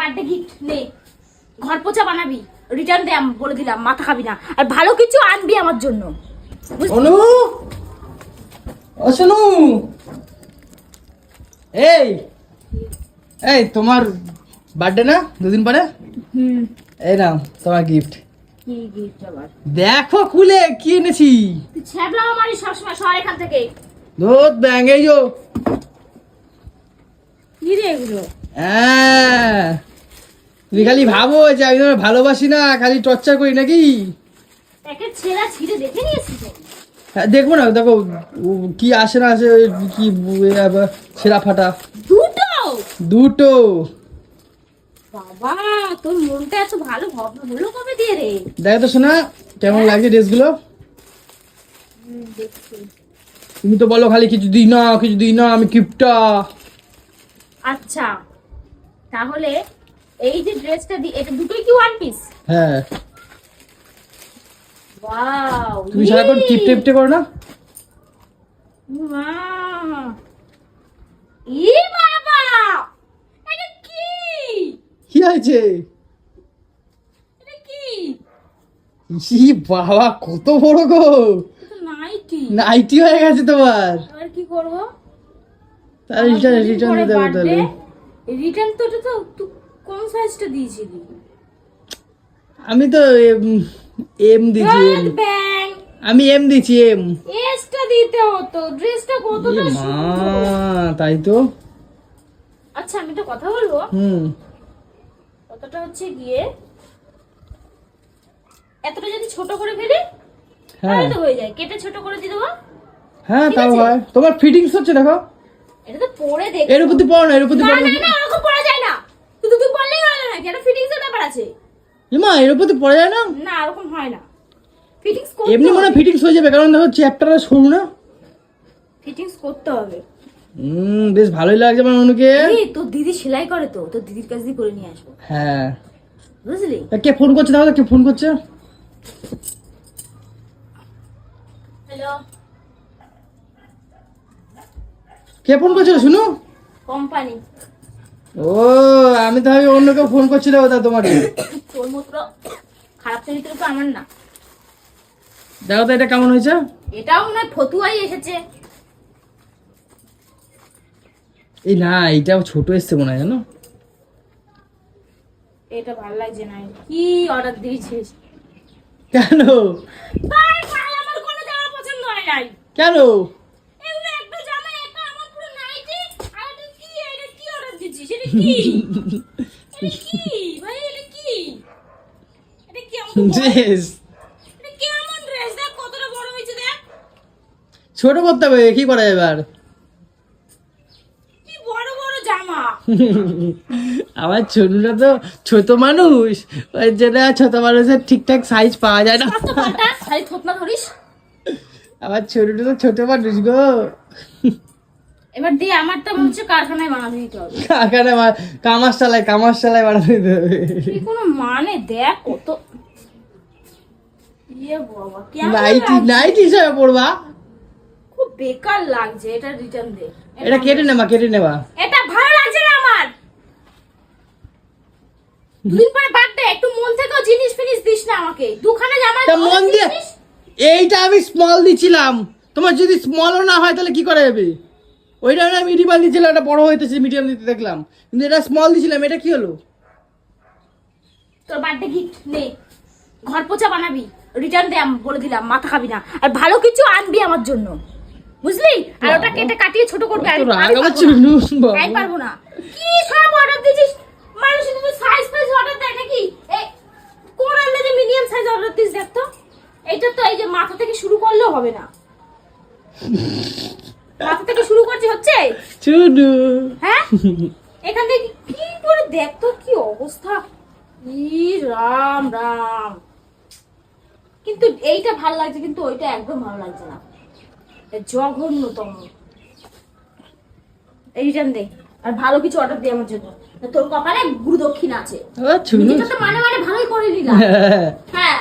Birthday gift নে। ঘর পোছা বানাবি রিটার্ন দে আমি বলে দিলাম মাথা খাবি না। আর ভালো কিছু আনবি আমার জন্য। অনু! শোনু এই! এই তোমার বার্থডে না দুদিন পরে? হুম। এই নাও তোমার গিফট দেখো খুলে কি এনেছি? তুই ছ্যাবলা আমারই সবসময় সর এখান থেকে। ধোত ব্যাং এই যো। কি রে এগুলো? হ্যাঁ। তুমি খালি ভাবো যে আমি তোমার ভালোবাসি না খালি টর্চার করি নাকি? হ্যাঁ, দেখব না দেখো কি আসে না আসে কি ছেঁড়া ফাটা। দুটো? দুটো। বাবা তোর মনটা এত ভালো হলো কবে দিয়ে রে? দেখো তো শোনা কেমন লাগছে ড্রেসগুলো? তুমি তো বলো খালি কিছু দিই না কিছু দিই না আমি কিপটা। আচ্ছা তাহলে এই যে ড্রেসটা দি এটা দুটোই কি ওয়ান পিস হ্যাঁ। ওয়াও তুমি সারাক্ষণ কিপটে করো না? ই বাবা! এটা কি? কি এটা কি? ই বাবা কত বড় গো! নাইটি নাইটি হয়ে গেছে তোমার। আর কি করব? তার রিটার্ন রিটার্ন দিতে হবে তাহলে। রিটার্ন তো তো কোন সাইজটা দিয়েছিলি? আমি তো এম দিয়েছি। এম আমি এম দিয়েছি এম। এসটা দিতে হতো। ড্রেসটা কতটা সুন্দর। তাই তো। আচ্ছা আমি তো কথা বলব? হুম। কতটা হচ্ছে গিয়ে এতটা যদি ছোট করে ফেলি হ্যাঁ। তাহলে তো হয়ে যায়। কেটে ছোট করে দিয়ে দেবো। হ্যাঁ তাও হয়। তোমার ফিটিংস হচ্ছে দেখো। এটা তো পরে দেখ এর উপর পড়ো না এর উপর পড়ো। না না ওরকম পরা যায় না শুধু তুই কেন ফিটিংস এর ব্যাপার আছে। মা এর উপর দিয়ে পড়া যায় না? না ওরকম হয় না। ফিটিংস এমনি মনে ফিটিংস হয়ে যাবে কারণ দেখো চ্যাপ্টারটা সরু না? ফিটিংস করতে হবে। হুম বেশ ভালোই লাগছে আমার অনুকে তোর দিদি সেলাই করে তো তোর দিদির কাছ দিয়ে করে নিয়ে আসব। হ্যাঁ। বুঝলি? তা কে ফোন করছে? তাহলে কে ফোন করছে? হ্যালো কে ফোন করছিল শুনো? কোম্পানি ও আমি তো ভাবি অন্য কেউ ফোন করছিল ওটা তোমাকে। তোর মতো খারাপ চরিত্র তো আমার না। দেখো তো এটা কেমন হয়েছে। এটাও মনে হয় ফতুয়াই এসেছে। এই না এইটাও ছোট এসছে মনে হয় জানো? এটা ভালো লাগছে না কি অর্ডার দিয়েছিস? কেন? ভাই ভাই আমার কোনো জামা পছন্দ হয় নাই। কেন এগুলো একটা জামা একটা আমার পুরো নাইটি আর এটা কি এটা কি অর্ডার দিয়েছিস এটা কি এটা কি ভাই এটা কি এটা কি আমাকে বল। ড্রেস এটা কেমন ড্রেস দেখ কতটা বড় হয়েছে দেখ ছোট করতে হবে কি করা জামা। আমার ছোটটা তো ছোট মানুষ। ওই জন্য ছোট মানুষের ঠিকঠাক সাইজ পাওয়া যায় না। আমার ছোটটা তো ছোট মানুষ গো। এবার দিয়ে আমারটা মনে হচ্ছে কারখানায় বানাতে দিতে হবে। কাকারে কামার চালায় কামার চালায় বানাতে দিতে হবে। কি কোনো মানে? দেখ কত ইয়ে বাবা কেমন নাইটি নাইটি হিসাবে পড়বা। খুব বেকার লাগছে এটা রিটার্ন দে। এটা কেটে নেবা কেটে নেবা। এটা ভালো লাগছে না আমার। দুদিন পরে বার্থডে একটু মন থেকেও জিনিস ফিনিস দিস না আমাকে। দুখানা জামা মন দিয়ে এইটা আমি স্মল দিছিলাম। তোমার যদি স্মলও না হয় তাহলে কি করা যাবে? ওইটা আমি মিডিয়াম দিয়েছিলাম এটা বড় হইতেছে মিডিয়াম দিতে দেখলাম। কিন্তু এটা স্মল দিছিলাম এটা কি হলো? তোর বার্থডে গিফট নে ঘর পোছা বানাবি রিটার্ন দে আমি বলে দিলাম মাথা খাবি না। আর ভালো কিছু আনবি আমার জন্য। বুঝলি? আর ওটা কেটে কাটিয়ে ছোট করবি রাগ আমি পারব না। আমি পারব না। কি সব অর্ডার দিছিস মানুষ কিন্তু সাইজ ফাইজ অর্ডার দেয় নাকি? কোন আনলে যে মিডিয়াম সাইজ অর্ডার দিস দেখ তো। এইটা তো এই যে মাথা থেকে শুরু করলেও হবে না। মাথা থেকে শুরু করছি হচ্ছে? চুডু হ্যাঁ? এখান থেকে কি করে দেখ তো কি অবস্থা? ই রাম রাম। কিন্তু এইটা ভালো লাগছে কিন্তু ওইটা একদম ভালো লাগছে না। জঘন্যতম। এই রিটার্ন দে আর ভালো কিছু অর্ডার দে আমার জন্য। তোর কপালে গুরু দক্ষিণ আছে মানে মানে ভালোই করে নিলাম। হ্যাঁ।